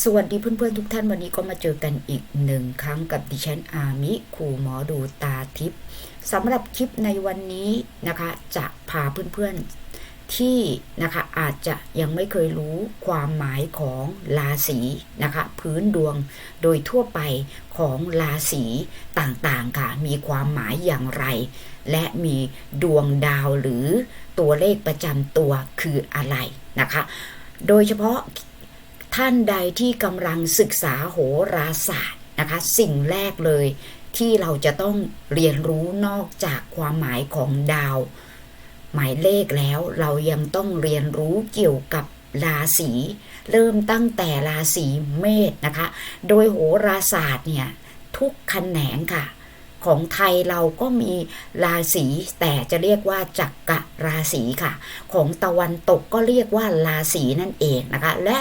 สวัสดีเพื่อนๆทุกท่านวันนี้ก็มาเจอกันอีกหนึ่งครั้งกับดิฉันอามิครูหมอดูตาทิพย์สำหรับคลิปในวันนี้นะคะ จะพาเพื่อนๆที่นะคะอาจจะยังไม่เคยรู้ความหมายของราศีนะคะ พื้นดวงโดยทั่วไปของราศีต่างๆค่ะ มีความหมายอย่างไร และมีดวงดาวหรือตัวเลขประจำตัวคืออะไรนะคะ โดยเฉพาะ ท่านใดที่กำลังศึกษาโหราศาสตร์นะคะ สิ่งแรกเลยที่เราจะต้องเรียนรู้นอกจากความหมายของดาว หมายเลขแล้วเรายังต้องเรียนรู้เกี่ยวกับราศีเริ่มตั้งแต่ราศีเมษนะคะ โดยโหราศาสตร์เนี่ยทุกแขนงค่ะ ของไทยเราก็มีราศีแต่จะเรียกว่าจักกะราศีค่ะ ของตะวันตกก็เรียกว่าราศีนั่นเองนะคะ และ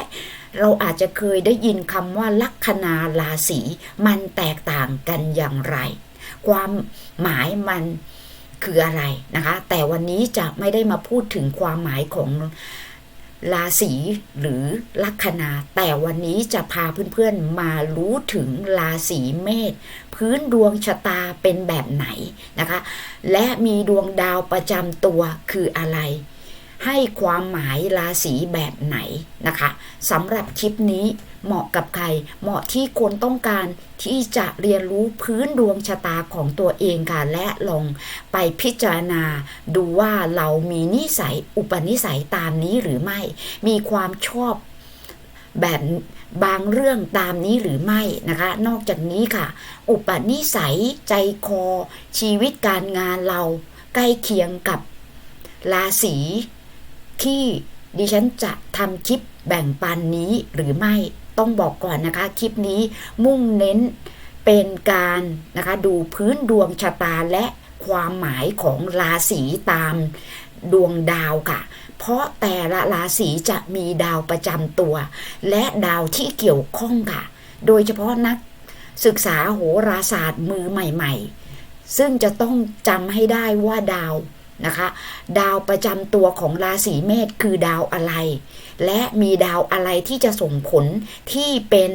เราอาจจะเคยได้ยินคำว่าลัคนาราศีมันแตกต่างกันอย่างไร ความหมายมันคืออะไรนะคะ แต่วันนี้จะไม่ได้มาพูดถึงความหมายของราศีหรือลัคนา แต่วันนี้จะพาเพื่อนๆมารู้ถึงราศีเมษพื้นดวงชะตาเป็นแบบไหนนะคะ และมีดวงดาวประจำตัวคืออะไร ให้ความหมายราศีแบบไหนนะคะสำหรับคลิปนี้เหมาะกับใคร เหมาะที่คนต้องการที่จะเรียนรู้พื้นดวงชะตาของตัวเองค่ะและลองไปพิจารณา ดูว่าเรามีนิสัยอุปนิสัยตามนี้หรือไม่ มีความชอบแบบบางเรื่องตามนี้หรือไม่นะคะ นอกจากนี้ค่ะ อุปนิสัยใจคอ ชีวิตการงานเราใกล้เคียงกับราศี ที่ดิฉันจะทำคลิปแบ่งปันนี้หรือไม่ต้องบอกก่อนนะคะ คลิปนี้มุ่งเน้นเป็นการนะคะดูพื้นดวงชะตาและความหมายของราศีตามดวงดาวค่ะ เพราะแต่ละราศีจะมีดาวประจำตัว และดาวที่เกี่ยวข้องค่ะ โดยเฉพาะนักศึกษาโหราศาสตร์มือใหม่ ๆ ซึ่งจะต้องจำให้ได้ว่าดาว นะคะ ดาวประจำตัวของราศีเมษคือดาวอะไร และมีดาวอะไรที่จะส่งผลที่เป็น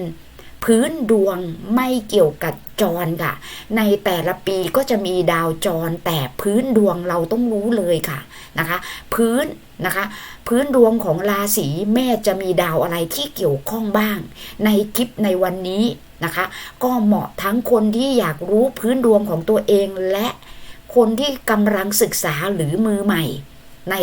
พื้นดวงไม่เกี่ยวกับจรค่ะ ในแต่ละปีก็จะมีดาวจรแต่พื้นดวงเราต้องรู้เลยค่ะนะคะ พื้นนะคะ พื้นดวงของราศีเมษจะมีดาวอะไรที่เกี่ยวข้องบ้าง ในคลิปในวันนี้นะคะ ก็เหมาะทั้งคนที่อยากรู้พื้นดวงของตัวเองและ คนที่กำลังศึกษาหรือมือใหม่ ใน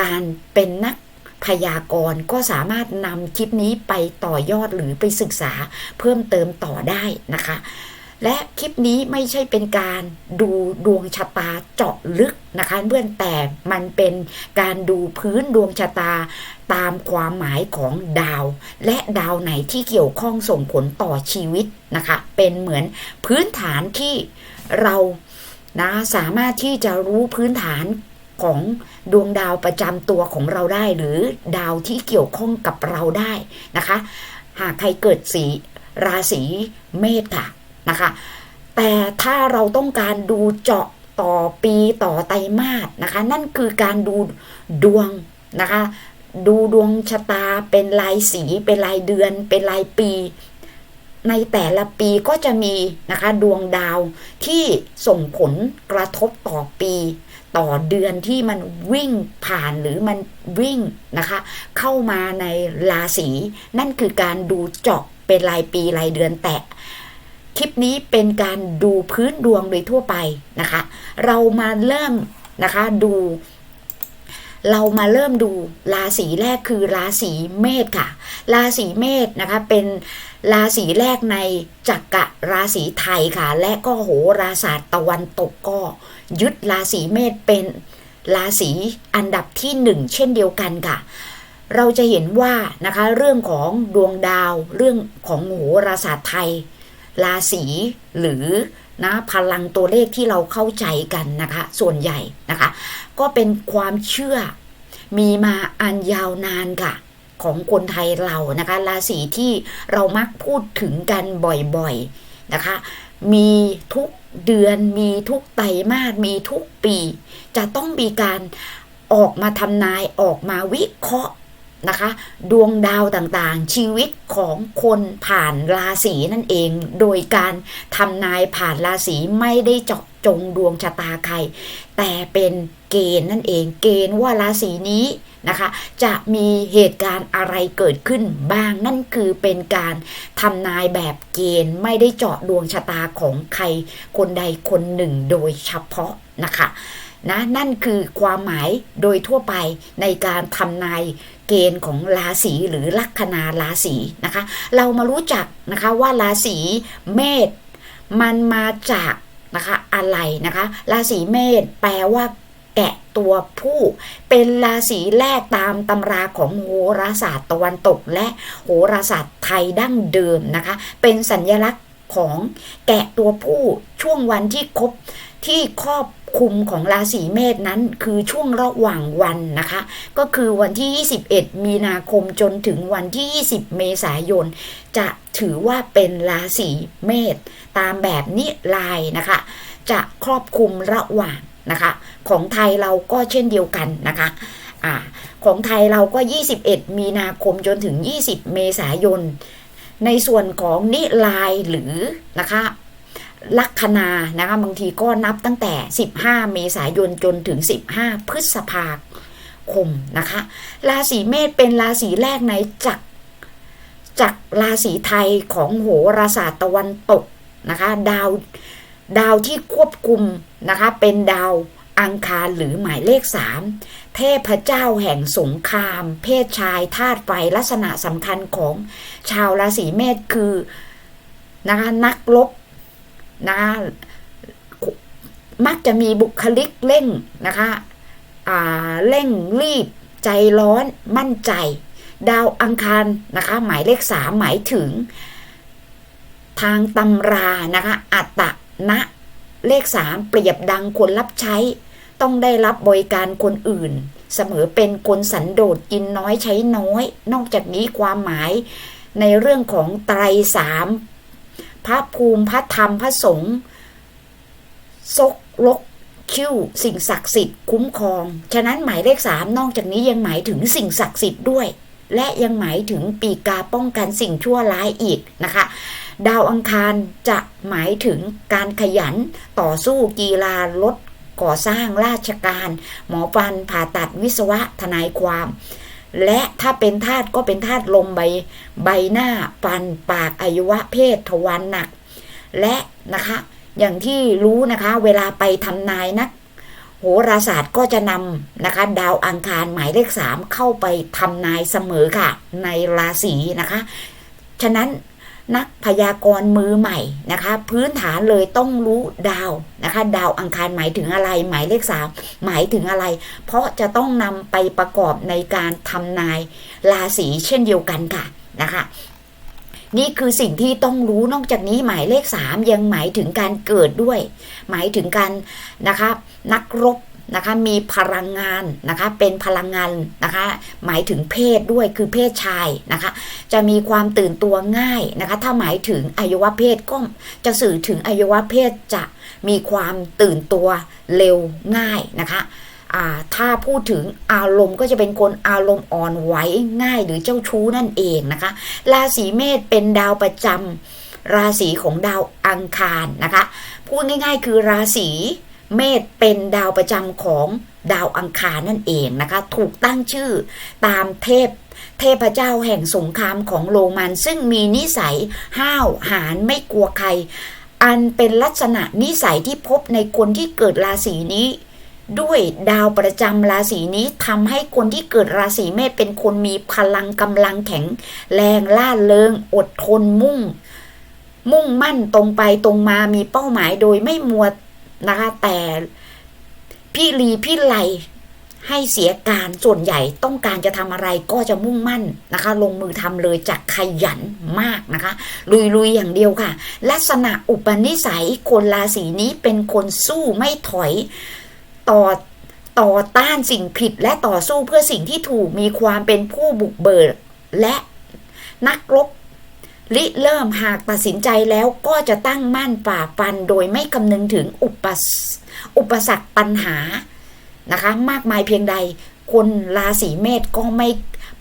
การเป็นนักพยากรณ์ก็สามารถนำคลิปนี้ไปต่อยอดหรือไปศึกษาเพิ่มเติมต่อได้นะคะ และคลิปนี้ไม่ใช่เป็นการดูดวงชะตาเจาะลึกนะคะเพื่อนแต่มันเป็นการดูพื้นดวงชะตาตามความหมายของดาว และดาวไหนที่เกี่ยวข้องส่งผลต่อชีวิตนะคะ เป็นเหมือนพื้นฐานที่เรา นะสามารถที่จะรู้พื้นฐานของดวงดาวประจำตัวของเราได้ หรือดาวที่เกี่ยวข้องกับเราได้นะคะ หากใครเกิดสีราศีเมษค่ะนะคะ แต่ถ้าเราต้องการดูเจาะต่อปีต่อไตรมาสนะคะ นั่นคือการดูดวงนะคะ ดูดวงชะตาเป็นรายสีเป็นรายเดือน เป็นรายปี ในแต่ละปีก็จะมีนะคะดวงดาวที่ส่งผลกระทบต่อปี ต่อเดือนที่มันวิ่งผ่านหรือมันวิ่งนะคะ เข้ามาในราศีนั่นคือการดูเจาะเป็นรายปีรายเดือนแต่คลิปนี้เป็นการดูพื้นดวงโดยทั่วไปนะคะ เรามาเริ่มนะคะดู เรามาเริ่มดูราศีแรกคือราศีเมษค่ะ ราศีเมษนะคะเป็น ราศีแรกในจักระราศีไทยค่ะ และก็โหราศาสตร์ตะวันตกก็ ยึดราศีเมษเป็นราศีอันดับที่หนึ่งเช่นเดียวกันค่ะ เราจะเห็นว่านะคะเรื่องของดวงดาวเรื่องของโหราศาสตร์ไทย ราศีหรือนะพลังตัวเลขที่เราเข้าใจกันนะคะ ส่วนใหญ่นะคะ ก็เป็นความเชื่อมีมาอันยาวนานค่ะ ของคนไทยเรานะคะราศีที่เรามักพูดถึงกันบ่อยๆนะคะ มีทุกเดือนมีทุกไตรมาสมีทุกปี จะต้องมีการออกมาทำนายออกมาวิเคราะห์นะคะ ดวงดาวต่างๆ ชีวิตของคนผ่านราศีนั่นเอง โดยการทำนายผ่านราศีไม่ได้เจาะจงดวงชะตาใคร แต่เป็นเกณฑ์นั่นเอง เกณฑ์ว่าราศีนี้ นะคะ จะมีเหตุการณ์อะไรเกิดขึ้นบ้างนั่นคือเป็นการทำนายแบบเกณฑ์ไม่ได้เจาะดวงชะตาของใครคนใดคนหนึ่งโดยเฉพาะนะคะนะนั่นคือความหมายโดยทั่วไปในการทำนายเกณฑ์ของราศีหรือลัคนาราศีนะคะ เรามารู้จักนะคะว่าราศีเมษมันมาจากนะคะอะไรนะคะ ราศีเมษแปลว่า แกะตัวผู้ เป็นราศีแรกตามตำราของโหราศาสตร์ตะวันตก และโหราศาสตร์ไทยดั้งเดิมนะคะ เป็นสัญลักษณ์ของแกะตัวผู้ช่วงวันที่ครบที่ครอบคุมของราศีเมษนั้นคือช่วงระหว่างวันนะคะ ก็คือวันที่ 21 มีนาคมจนถึงวันที่ 20 เมษายน จะถือว่าเป็นราศีเมษตามแบบนิลายนะคะ จะครอบคุมระหว่าง นะคะ ของไทยเราก็เช่นเดียวกันนะคะอ่าของไทยเราก็ 21 มีนาคมจนถึง 20 เมษายน ในส่วนของนิลายหรือนะคะลัคนานะคะบางทีก็นับตั้งแต่ 15 เมษายนจนถึง 15 พฤษภาคมนะคะราศีเมษเป็นราศีแรกในจักจักราศีไทยของโหราศาสตร์ตะวันตกนะคะ ดาว ดาวที่ควบคุมนะคะเป็นดาวอังคารหรือหมายเลข3เทพเจ้าแห่งสงคราม เพศชายธาตุไฟลักษณะสำคัญของชาวราศีเมษคือนะคะนักรบนะคะมักจะมีบุคลิกเร่งนะคะเร่งรีบ ใจร้อนมั่นใจ ดาวอังคารนะคะหมายเลขสามหมายถึง ทางตำรานะคะอัตตะ นะเลขสามเปรียบดังคนรับใช้ ต้องได้รับบริการคนอื่น เสมอเป็นคนสันโดษกินน้อยใช้น้อย นอกจากนี้ความหมายในเรื่องของไตรสามพระภูมิพระธรรมพระสงฆ์ซกลกคิ้วสิ่งศักดิ์สิทธิ์คุ้มครอง ฉะนั้นหมายเลขสามนอกจากนี้ยังหมายถึงสิ่งศักดิ์สิทธิ์ด้วย และยังหมายถึงปีกาป้องกันสิ่งชั่วร้ายอีกนะคะ ดาวอังคารจะหมายถึงการขยันต่อสู้กีฬาลดก่อสร้างราชการ หมอฟันผ่าตัดวิศวะทนายความ และถ้าเป็นธาตุก็เป็นธาตุลมใบใบหน้าฟันปากอายุวะเพศทวารหนัก และนะคะ อย่างที่รู้นะคะ เวลาไปทำนายนักโหราศาสตร์ก็จะนำนะคะ ดาวอังคารหมายเลขสามเข้าไปทำนายเสมอค่ะ ในราศีนะคะ ฉะนั้น นักพยากรณ์มือใหม่นะคะ พื้นฐานเลยต้องรู้ดาวนะคะ ดาวอังคารหมายถึงอะไร หมายเลขสามหมายถึงอะไร เพราะจะต้องนำไปประกอบในการทำนายราศีเช่นเดียวกันค่ะนะคะนี่คือสิ่งที่ต้องรู้นอกจากนี้หมายเลข 3 ยังหมายถึงการเกิดด้วย หมายถึงการนะคะนักรบ นะคะมีพลังงานนะคะเป็นพลังงานนะคะหมายถึงเพศด้วยคือเพศชายนะคะจะมีความตื่นตัวง่ายนะคะถ้าหมายถึงอวัยวะเพศก็จะสื่อถึงอวัยวะเพศจะมีความตื่นตัวเร็วง่ายนะคะถ้าพูดถึงอารมณ์ก็จะเป็นคนอารมณ์อ่อนไหวง่ายหรือเจ้าชู้นั่นเองนะคะ ราศีเมษเป็นดาวประจำราศีของดาวอังคารนะคะ พูดง่าย ๆ คือราศี เมษเป็นดาวประจำของดาวอังคารนั่นเองนะคะ ถูกตั้งชื่อตามเทพเทพเจ้าแห่งสงครามของโรมัน ซึ่งมีนิสัยห้าวหาญไม่กลัวใคร อันเป็นลักษณะนิสัยที่พบในคนที่เกิดราศีนี้ ด้วยดาวประจำราศีนี้ทำให้คนที่เกิดราศีเมษเป็นคนมีพลังกำลังแข็ง แรงล่าเริงอดทนมุ่ง มุ่งมั่นตรงไปตรงมามีเป้าหมายโดยไม่มัว นะคะแต่พี่ลีพี่ไลให้เสียการส่วนใหญ่ต้องการจะทำอะไรก็จะมุ่งมั่นนะคะ ลงมือทำเลยจากขยันมากนะคะ ลุยๆอย่างเดียวค่ะ ลักษณะอุปนิสัยคนราศีนี้เป็นคนสู้ไม่ถอยต่อต่อต้านสิ่งผิดและต่อสู้เพื่อสิ่งที่ถูกมีความเป็นผู้บุกเบิกและนักรบ ริเริ่มหากตัดสินใจแล้วก็จะตั้งมั่นฝ่าฟันโดยไม่คำนึงถึงอุปอุปสรรคปัญหานะคะ มากมายเพียงใด คนราศีเมษก็ไม่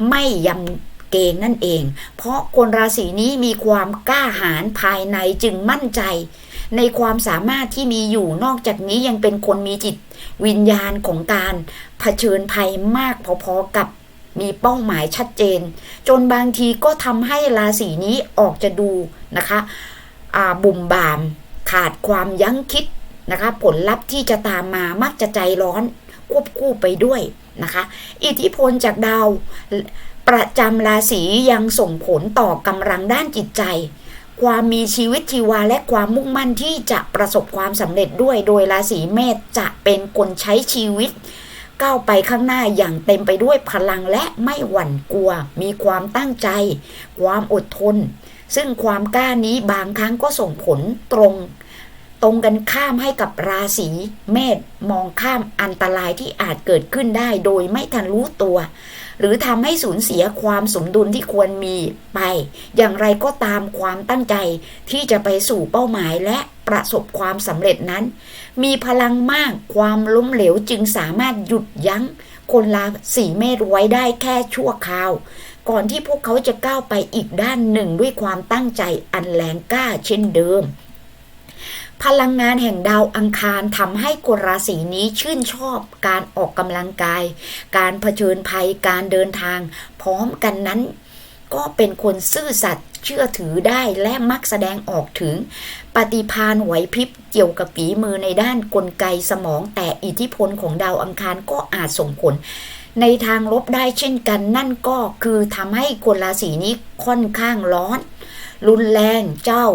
ไม่ยำเกรงนั่นเอง เพราะคนราศีนี้มีความกล้าหาญภายในจึงมั่นใจ ในความสามารถที่มีอยู่นอกจากนี้ยังเป็นคนมีจิต วิญญาณของการเผชิญภัยมากพอๆกับ มีเป้าหมายชัดเจน จนบางทีก็ทำให้ราศีนี้ออกจะดูนะคะอาบุ่มบาม ขาดความยั้งคิดนะคะ ผลลัพธ์ที่จะตามมามักจะใจร้อน ควบคู่ไปด้วยนะคะ อิทธิพลจากดาวประจำราศียังส่งผลต่อกำลังด้านจิตใจ ความมีชีวิตชีวาและความมุ่งมั่นที่จะประสบความสำเร็จด้วย โดยราศีเมษจะเป็นคนใช้ชีวิต ก้าวไปข้างหน้าอย่างเต็มไปด้วยพลังและไม่หวั่นกลัว มีความตั้งใจ ความอดทน ซึ่งความกล้านี้บางครั้งก็ส่งผลตรงตรงกันข้ามให้กับราศีเมษมองข้ามอันตรายที่อาจเกิดขึ้นได้โดยไม่ทันรู้ตัว หรือทำให้สูญเสียความสมดุลที่ควรมีไป อย่างไรก็ตามความตั้งใจที่จะไปสู่เป้าหมายและประสบความสำเร็จนั้น มีพลังมากความล้มเหลวจึงสามารถหยุดยั้ง คนราศีเมษไว้ได้แค่ชั่วคราว ก่อนที่พวกเขาจะก้าวไปอีกด้านหนึ่งด้วยความตั้งใจอันแรงกล้าเช่นเดิม พลังงานแห่งดาวอังคารทำให้คนราศีนี้ชื่นชอบการออกกำลังกาย การเผชิญภัยการเดินทาง พร้อมกันนั้น ก็เป็นคนซื่อสัตย์เชื่อถือได้และมักแสดงออกถึง ปฏิภาณไหวพริบเกี่ยวกับฝีมือในด้านกลไกสมอง แต่อิทธิพลของดาวอังคารก็อาจส่งผลในทางลบได้เช่นกันนั่นก็คือทำให้คนราศีนี้ค่อนข้างร้อน รุนแรงเจ้า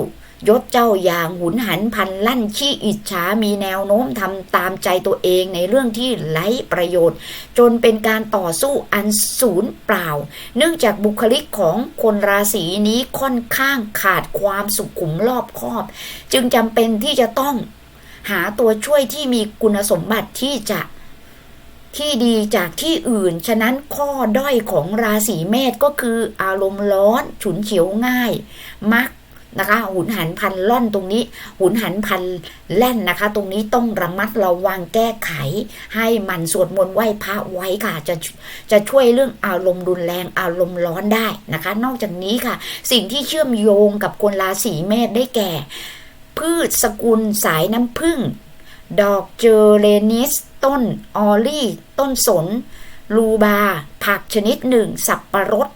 ยศเจ้าอย่างหุนหันพันลั่นขี้อิจฉามีแนวโน้มทำตามใจตัวเองในเรื่องที่ไร้ประโยชน์ จนเป็นการต่อสู้อันศูนย์เปล่า เนื่องจากบุคลิกของคนราศีนี้ค่อนข้างขาดความสุขุมรอบคอบ จึงจำเป็นที่จะต้องหาตัวช่วยที่มีคุณสมบัติที่จะที่ดีจากที่อื่น ฉะนั้นข้อด้อยของราศีเมษก็คืออารมณ์ร้อน ฉุนเฉียวง่าย มัก นะคะ หุนหันพันล่อนตรงนี้ หุนหันพันแล่นนะคะ ตรงนี้ต้องระมัดระวังแก้ไข ให้มันสวดมนต์ไหว้พระไว้ค่ะ จะจะช่วยเรื่องอารมณ์รุนแรงอารมณ์ร้อนได้นะคะ นอกจากนี้ค่ะ สิ่งที่เชื่อมโยงกับคนราศีเมษได้แก่ พืชสกุลสายน้ำผึ้งดอกเจอเรนิส ต้นออลลี่ ต้นสน ลูบา ผักชนิดหนึ่ง สับประรด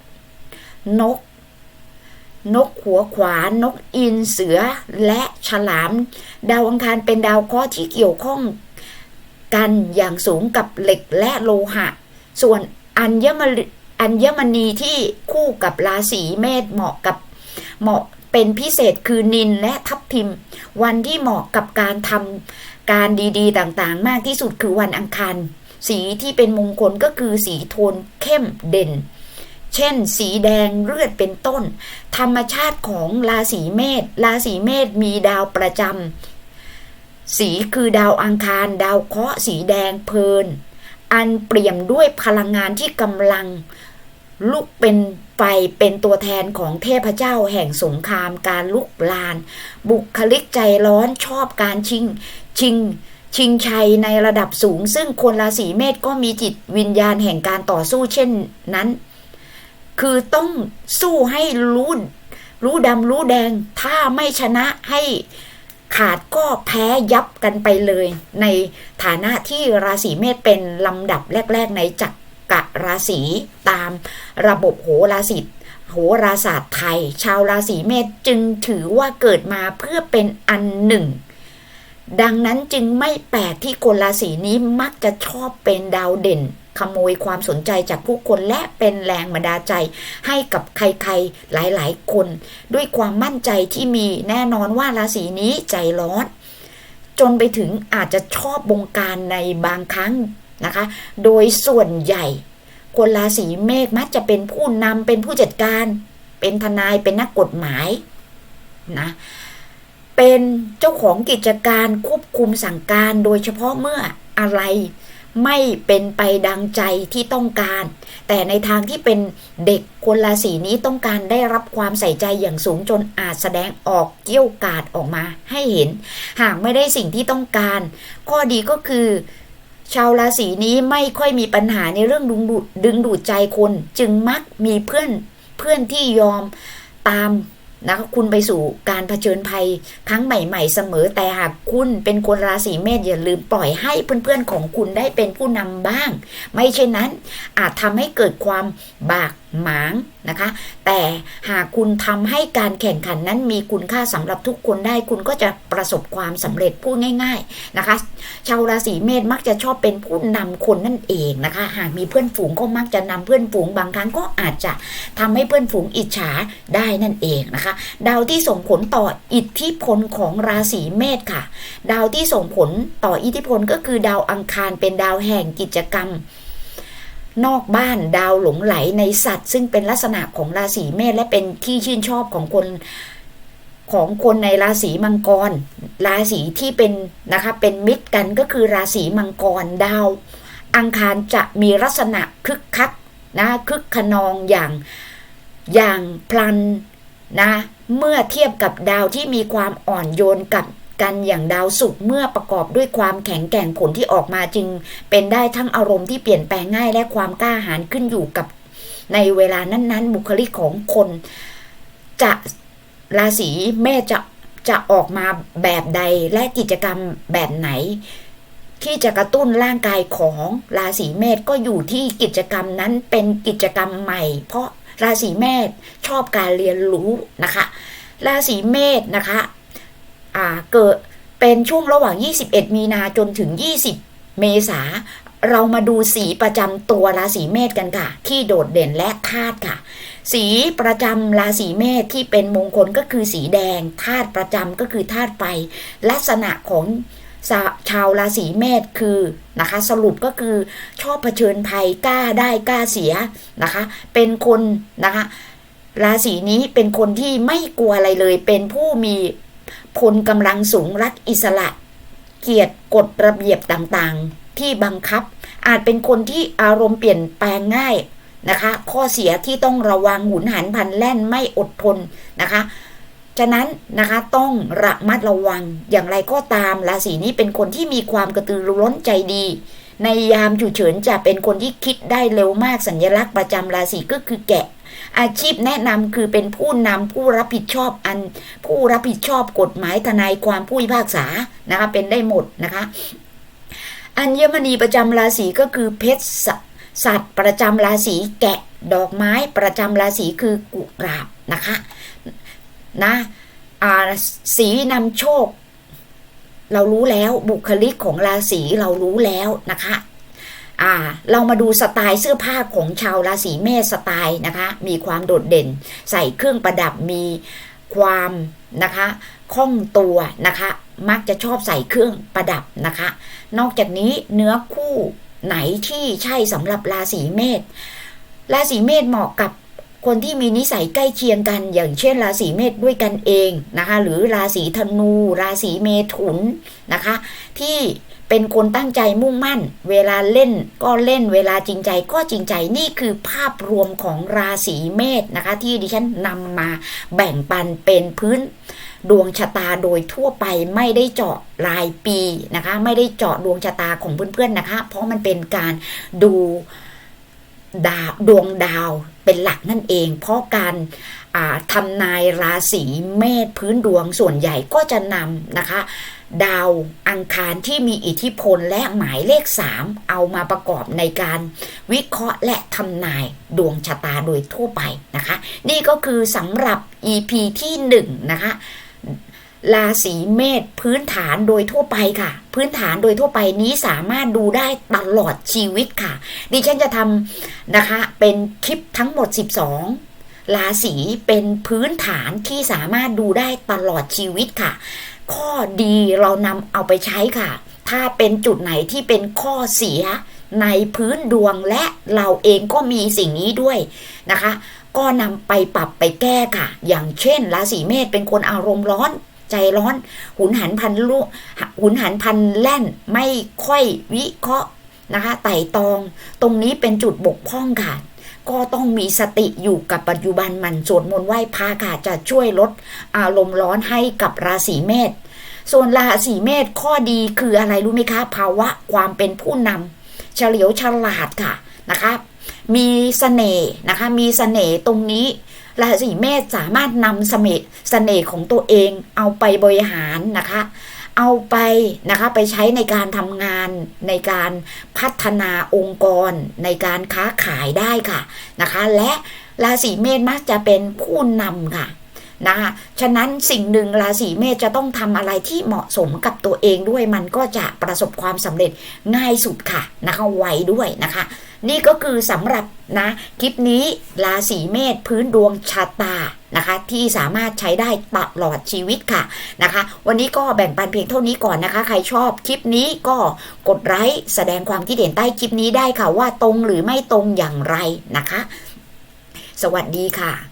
นก นกหัวขวานนกอินเสือและฉลาม ดาวอังคารเป็นดาวเคราะห์ที่เกี่ยวข้องกันอย่างสูงกับเหล็กและโลหะ ส่วนอัญมณีอัญมณีที่คู่กับราศีเมษเหมาะกับเหมาะเป็นพิเศษคือนินและทับทิม วันที่เหมาะกับการทำการดีๆ ต่างๆ มากที่สุดคือวันอังคาร สีที่เป็นมงคลก็คือสีโทนเข้มเด่น เช่น สีแดงเลือดเป็นต้น ธรรมชาติของราศีเมษราศีเมษมีดาวประจำสีคือดาวอังคาร ดาวเคราะห์สีแดงเพลิน อันเปี่ยมด้วยพลังงานที่กำลัง ลุกเป็นไฟเป็นตัวแทนของเทพเจ้าแห่งสงครามการลุกลาน บุคลิกใจร้อนชอบการชิงชิงชิงชัยในระดับสูง ซึ่งคนราศีเมษก็มีจิตวิญญาณแห่งการต่อสู้เช่นนั้น คือต้องสู้ให้รู้รู้ดำรู้แดง ถ้าไม่ชนะให้ขาดก็แพ้ยับกันไปเลย ในฐานะที่ราศีเมษเป็นลำดับแรก ๆ ในจักกะราศีตามระบบโหราศีโหราศาสตร์ไทย ชาวราศีเมษจึงถือว่าเกิดมาเพื่อเป็นอันหนึ่ง ดังนั้นจึงไม่แปลกที่คนราศีนี้มักจะชอบเป็นดาวเด่น ขโมยความสนใจจากผู้คนและเป็นแรงบันดาลใจ ให้กับใครๆหลายๆคน ด้วยความมั่นใจที่มีแน่นอนว่าราศีนี้ใจร้อน จนไปถึงอาจจะชอบบงการในบางครั้งนะคะ โดยส่วนใหญ่ คนราศีเมษมักจะเป็นผู้นำเป็นผู้จัดการ เป็นทนายเป็นนักกฎหมายนะเป็นเจ้าของกิจการควบคุมสั่งการโดยเฉพาะเมื่ออะไร ไม่เป็นไปดังใจที่ต้องการ แต่ในทางที่เป็นเด็กคนราศีนี้ต้องการได้รับความใส่ใจอย่างสูงจนอาจแสดงออกเกี้ยวกาดออกมาให้เห็น หากไม่ได้สิ่งที่ต้องการ ข้อดีก็คือชาวราศีนี้ไม่ค่อยมีปัญหาในเรื่องดึงดูดดึงดูดใจคน จึงมักมีเพื่อนเพื่อนที่ยอมตาม นะคุณไปสู่การเผชิญภัยครั้งใหม่ๆเสมอ แต่หากคุณเป็นคนราศีเมษอย่าลืมปล่อยให้เพื่อนๆของคุณได้เป็นผู้นำบ้าง ไม่เช่นนั้นอาจทำให้เกิดความบาก หมางนะคะ แต่หากคุณทำให้การแข่งขันนั้นมีคุณค่าสำหรับทุกคนได้คุณก็จะประสบความสำเร็จพูดง่าย ๆนะคะ ชาวราศีเมษมักจะชอบเป็นผู้นำคนนั่นเองนะคะ หากมีเพื่อนฝูงก็มักจะนำเพื่อนฝูงบางครั้งก็อาจจะทำให้เพื่อนฝูงอิจฉาได้นั่นเองนะคะ ดาวที่ส่งผลต่ออิทธิพลของราศีเมษค่ะ ดาวที่ส่งผลต่ออิทธิพลก็คือดาวอังคารเป็นดาวแห่งกิจกรรม นอกบ้านดาวหลงไหลในสัตว์ ซึ่งเป็นลักษณะของราศีเมษและเป็นที่ชื่นชอบของคนของคนในราศีมังกร ราศีที่เป็นนะคะเป็นมิตรกันก็คือราศีมังกรดาว อังคารจะมีลักษณะคึกคักนะคึกขนองอย่างอย่างพลันนะเมื่อเทียบกับดาวที่มีความอ่อนโยนกับ กันอย่างดาวศุกเมื่อประกอบด้วยความแข็งแกร่งผลที่ออกมาจึง เป็นได้ทั้งอารมณ์ที่เปลี่ยนแปลงง่ายและความกล้าหาญขึ้นอยู่กับในเวลานั้นๆ บุคลิกของคน จะราศีเมษจะจะออกมาแบบใดและกิจกรรมแบบไหน ที่จะกระตุ้นร่างกายของราศีเมษก็อยู่ที่กิจกรรมนั้นเป็นกิจกรรมใหม่ เพราะราศีเมษชอบการเรียนรู้นะคะ ราศีเมษนะคะ เกิดเป็นช่วงระหว่าง 21 มีนาจนถึง 20 เมษาเรามาดูสีประจำตัวราศีเมษกันค่ะ ที่โดดเด่นและธาตุค่ะ สีประจำราศีเมษที่เป็นมงคลก็คือสีแดงธาตุประจำก็คือธาตุไฟลักษณะของชาวราศีเมษคือนะคะ สรุปก็คือชอบเผชิญภัยกล้าได้กล้าเสียนะคะ เป็นคนนะคะ ราศีนี้เป็นคนที่ไม่กลัวอะไรเลย เป็นผู้มี พลกำลังสูงรักอิสระ เกียรติกฎระเบียบต่างๆ ที่บังคับ อาจเป็นคนที่อารมณ์เปลี่ยนแปลงง่ายนะคะ ข้อเสียที่ต้องระวังหุนหันพันแล่นไม่อดทนนะคะฉะนั้นนะคะต้องระมัดระวังอย่างไรก็ตามราศีนี้เป็นคนที่มีความกระตือรือร้นใจดี ในยามฉุกเฉินจะเป็นคนที่คิดได้เร็วมากสัญลักษณ์ประจำราศีก็คือแกะ อาชีพแนะนำคือเป็นผู้นำผู้รับผิดชอบอัน ผู้รับผิดชอบกฎหมายทนายความผู้พิพากษานะคะเป็นได้หมดนะคะอัญมณีประจำราศีก็คือเพชรสสัตว์ประจำราศีแกะดอกไม้ประจำราศีคือกุหลาบนะคะนะสีนำโชค เรารู้แล้วบุคลิกของราศีเรารู้แล้วนะคะ อ่าเรามาดูสไตล์เสื้อผ้าของชาวราศีเมษสไตล์นะคะ มีความโดดเด่น ใส่เครื่องประดับมีความนะคะคล่องตัวนะคะ มักจะชอบใส่เครื่องประดับนะคะ นอกจากนี้เนื้อคู่ไหนที่ใช่สำหรับราศีเมษราศีเมษเหมาะกับคนที่มีนิสัยใกล้เคียงกัน อย่างเช่นราศีเมษด้วยกันเองนะคะ หรือราศีธนู ราศีเมถุนนะคะ ที่ เป็นคนตั้งใจมุ่งมั่น เวลาเล่นก็เล่นเวลาจริงใจก็จริงใจนี่คือภาพรวมของราศีเมษนะคะ ที่ดิฉันนำมาแบ่งปันเป็นพื้นดวงชะตาโดยทั่วไปไม่ได้เจาะรายปีนะคะ ไม่ได้เจาะดวงชะตาของเพื่อนๆนะคะ เพราะมันเป็นการดูดาวดวงดาวเป็นหลักนั่นเอง เพราะการทำนายราศีเมษพื้นดวงส่วนใหญ่ก็จะนำนะคะ ดาวอังคารที่มีอิทธิพลและหมายเลข 3 เอามาประกอบในการวิเคราะห์และทำนายดวงชะตาโดยทั่วไปนะคะ นี่ก็คือสำหรับ EP ที่1นะคะราศีเมษพื้นฐานโดยทั่วไปค่ะ พื้นฐานโดยทั่วไปนี้สามารถดูได้ตลอดชีวิตค่ะ ดิฉันจะทำนะคะเป็นคลิปทั้งหมด 12ราศีเป็นพื้นฐานที่สามารถดูได้ตลอดชีวิตค่ะ ข้อดีเรานำเอาไปใช้ค่ะ ถ้าเป็นจุดไหนที่เป็นข้อเสียในพื้นดวงและเราเองก็มีสิ่งนี้ด้วยนะคะ ก็นำไปปรับไปแก้ค่ะ อย่างเช่นราศีเมษเป็นคนอารมณ์ร้อนใจร้อน หุนหันพันลุหุนหันพันแล่นไม่ค่อยวิเคราะห์นะคะไต่ตอง ตรงนี้เป็นจุดบกพร่องค่ะก็ต้องมีสติอยู่กับปัจจุบันมันสวดมนต์ไหว้พระค่ะจะช่วยลดอารมณ์ร้อนให้กับราศีเมษ ส่วนราศีเมษข้อดีคืออะไรรู้ไหมคะ ภาวะความเป็นผู้นำเฉลียวฉลาดค่ะนะคะมีเสน่ห์นะคะมีเสน่ห์ตรงนี้ราศีเมษสามารถนำเสน่ห์เสน่ห์ของตัวเองเอาไปบริหารนะคะ เอาไปนะคะไปใช้ในการทำงานในการพัฒนาองค์กร ในการค้าขายได้ค่ะนะคะ และราศีเมษมักจะเป็นผู้นำค่ะ นะคะฉะนั้นสิ่งหนึ่งราศีเมษจะต้องทำอะไรที่เหมาะสมกับตัวเองด้วยมันก็จะประสบความสำเร็จง่ายสุดค่ะนะคะไวด้วยนะคะ นี่ก็คือสำหรับนะคลิปนี้ราศีเมษพื้นดวงชะตานะคะที่สามารถใช้ได้ตลอดชีวิตค่ะนะคะ วันนี้ก็แบ่งปันเพียงเท่านี้ก่อนนะคะ ใครชอบคลิปนี้ก็กดไลค์แสดงความคิดเห็นใต้คลิปนี้ได้ค่ะว่าตรงหรือไม่ตรงอย่างไรนะคะ สวัสดีค่ะ